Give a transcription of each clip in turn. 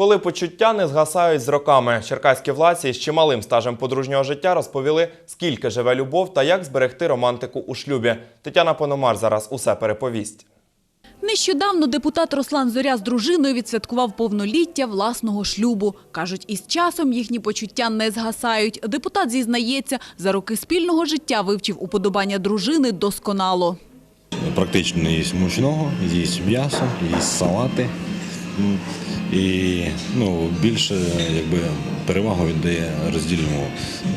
Коли почуття не згасають з роками, черкаські владці з чималим стажем подружнього життя розповіли, скільки живе любов та як зберегти романтику у шлюбі. Тетяна Пономар зараз усе переповість. Нещодавно депутат Руслан Зоря з дружиною відсвяткував повноліття власного шлюбу. Кажуть, із часом їхні почуття не згасають. Депутат зізнається, за роки спільного життя вивчив уподобання дружини досконало. Практично не їсть мучного, їсть м'ясо, їсть салати М, І ну, більше якби, перевагу віддає роздільному е,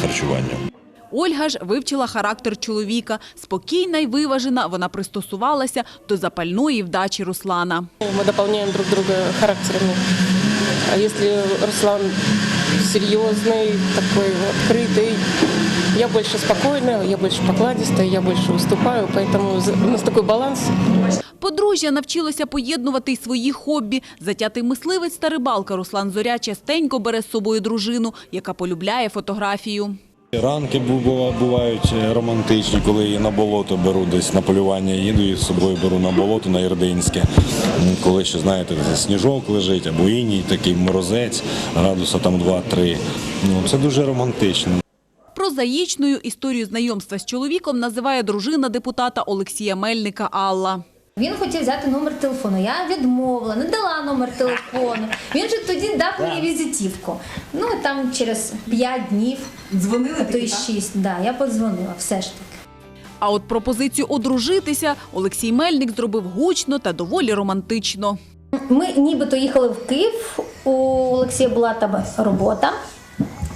харчуванню. Ольга ж вивчила характер чоловіка. Спокійна й виважена, вона пристосувалася до запальної вдачі Руслана. Мы дополняем друг друга характерами. А если Руслан серьезный, такой открытый, я больше спокойная, я больше покладистая, я больше уступаю, поэтому за- у нас такой баланс. Подружжя навчилося поєднувати й свої хобі. Затятий мисливець та рибалка Руслан Зоря частенько бере з собою дружину, яка полюбляє фотографію. Ранки бувають романтичні, коли я на болото беру десь на полювання, їду і з собою беру на болото на Ірдинське. Коли ще знаєте, сніжок лежить або іній, такий морозець, градуса там 2-3. Ну, це дуже романтично. Прозаїчною історію знайомства з чоловіком називає дружина депутата Олексія Мельника Алла. Він хотів взяти номер телефону. Я відмовила, не дала номер телефону. Він же тоді дав мені візитівку. Ну і там через 5 днів, Дзвонили а то й 6, да, я подзвонила, все ж таки. А от пропозицію одружитися Олексій Мельник зробив гучно та доволі романтично. Ми нібито їхали в Київ, у Олексія була там робота.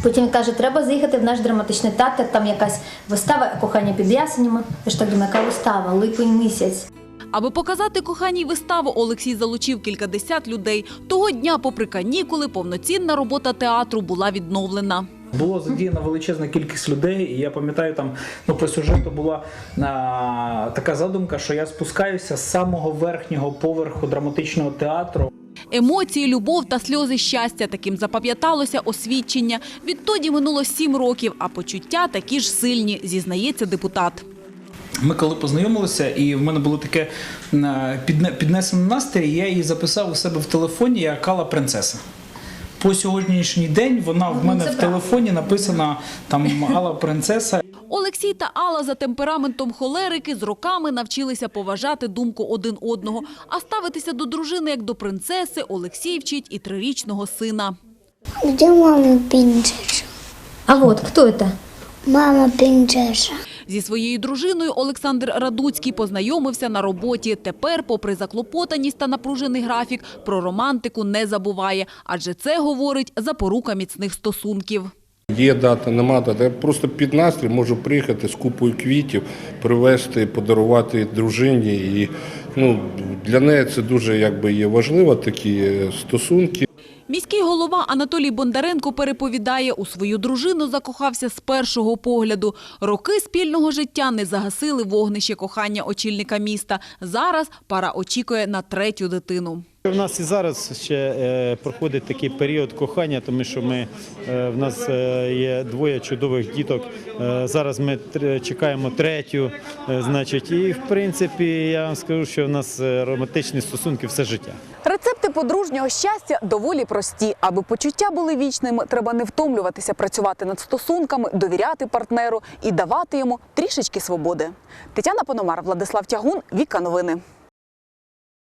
Потім він каже, треба заїхати в наш драматичний театр, там якась вистава кохання під ясенями. Я ж так думаю, яка вистава, липень місяць. Аби показати коханій виставу, Олексій залучив кількадесят людей. Того дня, попри канікули, повноцінна робота театру була відновлена. Було задіяна величезна кількість людей, і я пам'ятаю, там ну по сюжету була а, така задумка, що я спускаюся з самого верхнього поверху драматичного театру. Емоції, любов та сльози щастя таким запам'яталося освідчення. Відтоді минуло сім років, а почуття такі ж сильні, зізнається депутат. Ми коли познайомилися, і в мене було таке е, підне- піднесений настрій, я її записав у себе в телефоні як Кала принцеса. По сьогоднішній день вона в мене в телефоні написана там Алла принцеса. Олексій та Алла за темпераментом холерики з роками навчилися поважати думку один одного, а ставитися до дружини як до принцеси Олексій вчить і трирічного сина. Где мама принцесса? А от хто це? Мама принцесса. Зі своєю дружиною Олександр Радуцький познайомився на роботі. Тепер, попри заклопотаність та напружений графік, про романтику не забуває, адже це говорить запорука міцних стосунків. Є дата, нема дати. Я просто під настрій можу приїхати з купою квітів, привезти, подарувати дружині. І ну, для неї це дуже якби, є важливо, такі е, стосунки. Міський голова Анатолій Бондаренко переповідає, у свою дружину закохався з першого погляду. Роки спільного життя не загасили вогнище кохання очільника міста. Зараз пара очікує на третю дитину. У нас і зараз ще е, проходить такий період кохання, тому що ми е, в нас е, є двоє чудових діток. Зараз ми чекаємо третю, значить, і в принципі я вам скажу, що в нас романтичні стосунки все життя. Подружнього щастя доволі прості. Аби почуття були вічними, треба не втомлюватися працювати над стосунками, довіряти партнеру і давати йому трішечки свободи. Тетяна Пономар, Владислав Тягун, Віка Новини.